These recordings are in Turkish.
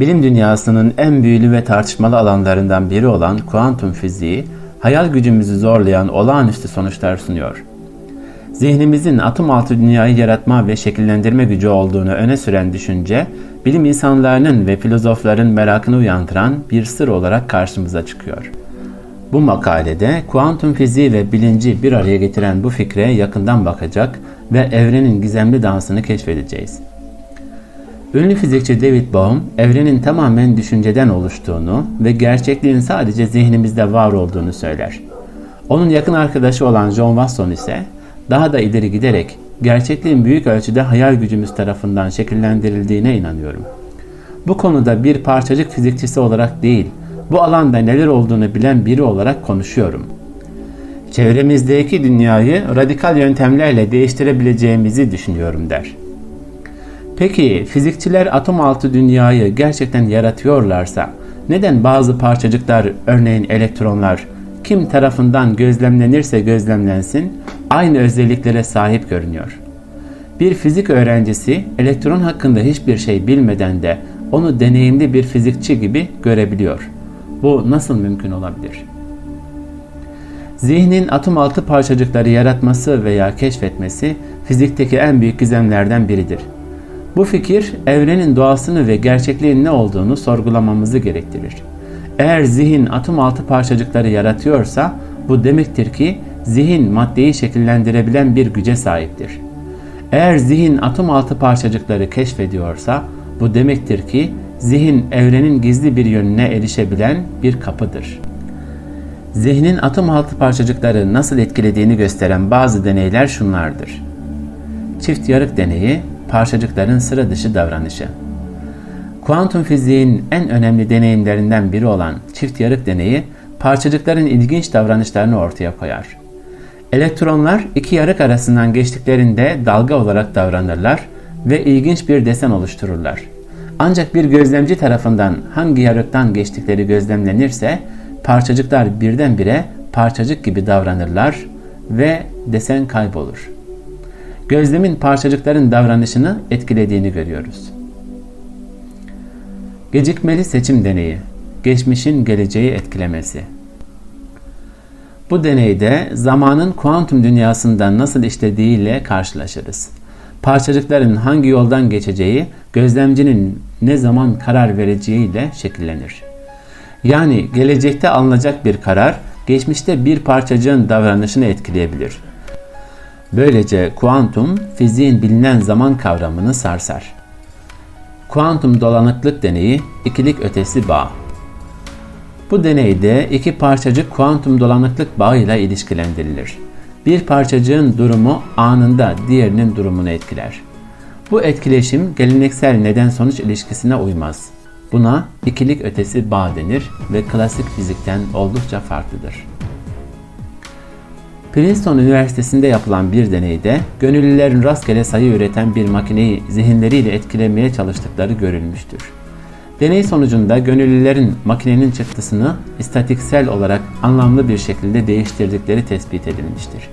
Bilim dünyasının en büyülü ve tartışmalı alanlarından biri olan kuantum fiziği, hayal gücümüzü zorlayan olağanüstü sonuçlar sunuyor. Zihnimizin atom altı dünyayı yaratma ve şekillendirme gücü olduğunu öne süren düşünce, bilim insanlarının ve filozofların merakını uyandıran bir sır olarak karşımıza çıkıyor. Bu makalede kuantum fiziği ve bilinci bir araya getiren bu fikre yakından bakacak ve evrenin gizemli dansını keşfedeceğiz. Ünlü fizikçi David Bohm, evrenin tamamen düşünceden oluştuğunu ve gerçekliğin sadece zihnimizde var olduğunu söyler. Onun yakın arkadaşı olan John Watson ise daha da ileri giderek gerçekliğin büyük ölçüde hayal gücümüz tarafından şekillendirildiğine inanıyorum. Bu konuda bir parçacık fizikçisi olarak değil, bu alanda neler olduğunu bilen biri olarak konuşuyorum. Çevremizdeki dünyayı radikal yöntemlerle değiştirebileceğimizi düşünüyorum der. Peki fizikçiler atom altı dünyayı gerçekten yaratıyorlarsa neden bazı parçacıklar örneğin elektronlar kim tarafından gözlemlenirse gözlemlensin aynı özelliklere sahip görünüyor? Bir fizik öğrencisi elektron hakkında hiçbir şey bilmeden de onu deneyimli bir fizikçi gibi görebiliyor. Bu nasıl mümkün olabilir? Zihnin atom altı parçacıkları yaratması veya keşfetmesi fizikteki en büyük gizemlerden biridir. Bu fikir evrenin doğasını ve gerçekliğin ne olduğunu sorgulamamızı gerektirir. Eğer zihin atom altı parçacıkları yaratıyorsa bu demektir ki zihin maddeyi şekillendirebilen bir güce sahiptir. Eğer zihin atom altı parçacıkları keşfediyorsa bu demektir ki zihin evrenin gizli bir yönüne erişebilen bir kapıdır. Zihnin atom altı parçacıkları nasıl etkilediğini gösteren bazı deneyler şunlardır. Çift yarık deneyi, parçacıkların sıra dışı davranışı. Kuantum fiziğin en önemli deneyimlerinden biri olan çift yarık deneyi, parçacıkların ilginç davranışlarını ortaya koyar. Elektronlar iki yarık arasından geçtiklerinde dalga olarak davranırlar ve ilginç bir desen oluştururlar. Ancak bir gözlemci tarafından hangi yarıktan geçtikleri gözlemlenirse parçacıklar birdenbire parçacık gibi davranırlar ve desen kaybolur. Gözlemin parçacıkların davranışını etkilediğini görüyoruz. Gecikmeli seçim deneyi, geçmişin geleceği etkilemesi. Bu deneyde zamanın kuantum dünyasında nasıl işlediğiyle karşılaşırız. Parçacıkların hangi yoldan geçeceği, gözlemcinin ne zaman karar vereceğiyle şekillenir. Yani gelecekte alınacak bir karar, geçmişte bir parçacığın davranışını etkileyebilir. Böylece kuantum, fiziğin bilinen zaman kavramını sarsar. Kuantum dolanıklık deneyi, ikilik ötesi bağ. Bu deneyde iki parçacık kuantum dolanıklık bağıyla ilişkilendirilir. Bir parçacığın durumu anında diğerinin durumunu etkiler. Bu etkileşim geleneksel neden-sonuç ilişkisine uymaz. Buna ikilik ötesi bağ denir ve klasik fizikten oldukça farklıdır. Princeton Üniversitesi'nde yapılan bir deneyde gönüllülerin rastgele sayı üreten bir makineyi zihinleriyle etkilemeye çalıştıkları görülmüştür. Deney sonucunda gönüllülerin makinenin çıktısını istatiksel olarak anlamlı bir şekilde değiştirdikleri tespit edilmiştir.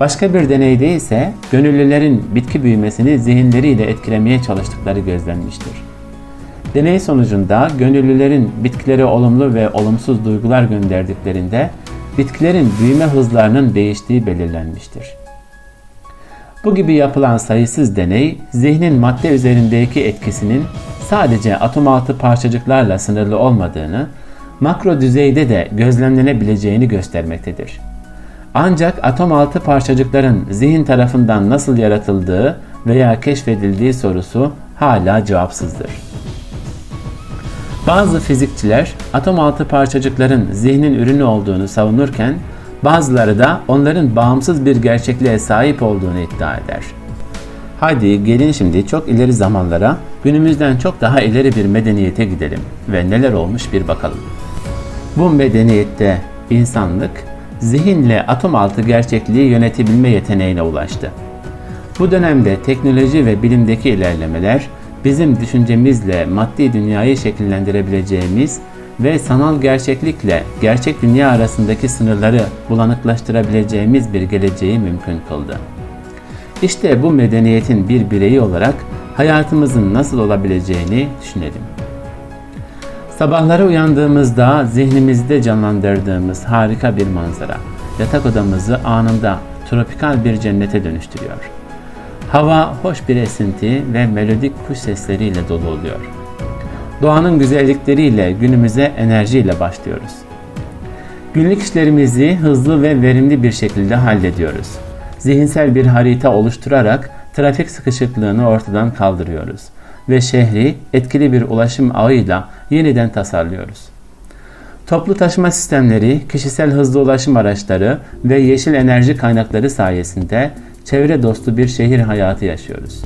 Başka bir deneyde ise gönüllülerin bitki büyümesini zihinleriyle etkilemeye çalıştıkları gözlenmiştir. Deney sonucunda gönüllülerin bitkilere olumlu ve olumsuz duygular gönderdiklerinde bitkilerin büyüme hızlarının değiştiği belirlenmiştir. Bu gibi yapılan sayısız deney, zihnin madde üzerindeki etkisinin sadece atom altı parçacıklarla sınırlı olmadığını, makro düzeyde de gözlemlenebileceğini göstermektedir. Ancak atom altı parçacıkların zihin tarafından nasıl yaratıldığı veya keşfedildiği sorusu hala cevapsızdır. Bazı fizikçiler atom altı parçacıkların zihnin ürünü olduğunu savunurken bazıları da onların bağımsız bir gerçekliğe sahip olduğunu iddia eder. Hadi gelin şimdi çok ileri zamanlara, günümüzden çok daha ileri bir medeniyete gidelim ve neler olmuş bir bakalım. Bu medeniyette insanlık zihinle atom altı gerçekliği yönetebilme yeteneğine ulaştı. Bu dönemde teknoloji ve bilimdeki ilerlemeler bizim düşüncemizle maddi dünyayı şekillendirebileceğimiz ve sanal gerçeklikle gerçek dünya arasındaki sınırları bulanıklaştırabileceğimiz bir geleceği mümkün kıldı. İşte bu medeniyetin bir bireyi olarak hayatımızın nasıl olabileceğini düşünelim. Sabahları uyandığımızda zihnimizde canlandırdığımız harika bir manzara yatak odamızı anında tropikal bir cennete dönüştürüyor. Hava hoş bir esinti ve melodik kuş sesleriyle dolu oluyor. Doğanın güzellikleriyle günümüze enerjiyle başlıyoruz. Günlük işlerimizi hızlı ve verimli bir şekilde hallediyoruz. Zihinsel bir harita oluşturarak trafik sıkışıklığını ortadan kaldırıyoruz ve şehri etkili bir ulaşım ağıyla yeniden tasarlıyoruz. Toplu taşıma sistemleri, kişisel hızlı ulaşım araçları ve yeşil enerji kaynakları sayesinde çevre dostu bir şehir hayatı yaşıyoruz.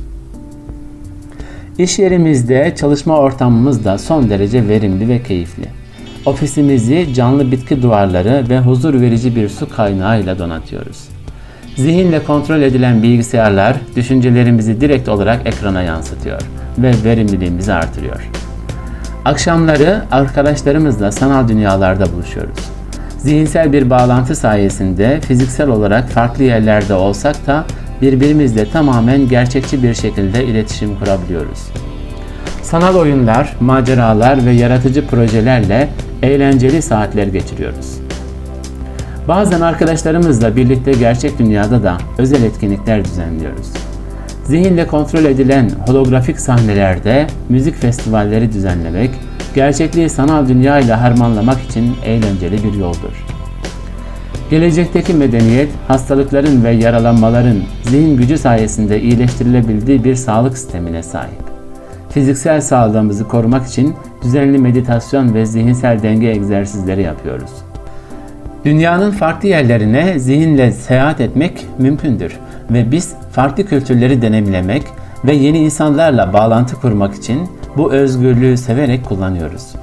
İş yerimizde çalışma ortamımız da son derece verimli ve keyifli. Ofisimizi canlı bitki duvarları ve huzur verici bir su kaynağıyla donatıyoruz. Zihinle kontrol edilen bilgisayarlar düşüncelerimizi direkt olarak ekrana yansıtıyor ve verimliliğimizi artırıyor. Akşamları arkadaşlarımızla sanal dünyalarda buluşuyoruz. Zihinsel bir bağlantı sayesinde fiziksel olarak farklı yerlerde olsak da birbirimizle tamamen gerçekçi bir şekilde iletişim kurabiliyoruz. Sanal oyunlar, maceralar ve yaratıcı projelerle eğlenceli saatler geçiriyoruz. Bazen arkadaşlarımızla birlikte gerçek dünyada da özel etkinlikler düzenliyoruz. Zihinle kontrol edilen holografik sahnelerde müzik festivalleri düzenlemek, gerçekliği sanal dünya ile harmanlamak için eğlenceli bir yoldur. Gelecekteki medeniyet, hastalıkların ve yaralanmaların zihin gücü sayesinde iyileştirilebildiği bir sağlık sistemine sahip. Fiziksel sağlığımızı korumak için düzenli meditasyon ve zihinsel denge egzersizleri yapıyoruz. Dünyanın farklı yerlerine zihinle seyahat etmek mümkündür ve biz farklı kültürleri deneyimlemek ve yeni insanlarla bağlantı kurmak için bu özgürlüğü severek kullanıyoruz.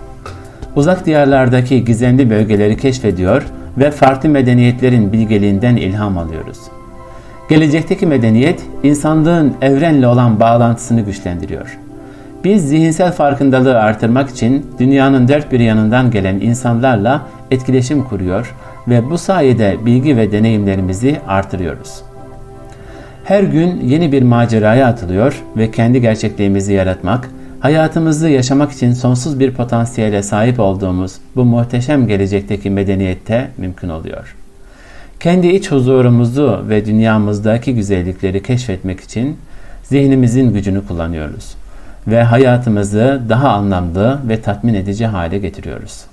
Uzak diyarlardaki gizemli bölgeleri keşfediyor ve farklı medeniyetlerin bilgeliğinden ilham alıyoruz. Gelecekteki medeniyet, insanlığın evrenle olan bağlantısını güçlendiriyor. Biz zihinsel farkındalığı artırmak için dünyanın dört bir yanından gelen insanlarla etkileşim kuruyor ve bu sayede bilgi ve deneyimlerimizi artırıyoruz. Her gün yeni bir maceraya atılıyor ve kendi gerçekliğimizi yaratmak, hayatımızı yaşamak için sonsuz bir potansiyele sahip olduğumuz bu muhteşem gelecekteki medeniyette mümkün oluyor. Kendi iç huzurumuzu ve dünyamızdaki güzellikleri keşfetmek için zihnimizin gücünü kullanıyoruz ve hayatımızı daha anlamlı ve tatmin edici hale getiriyoruz.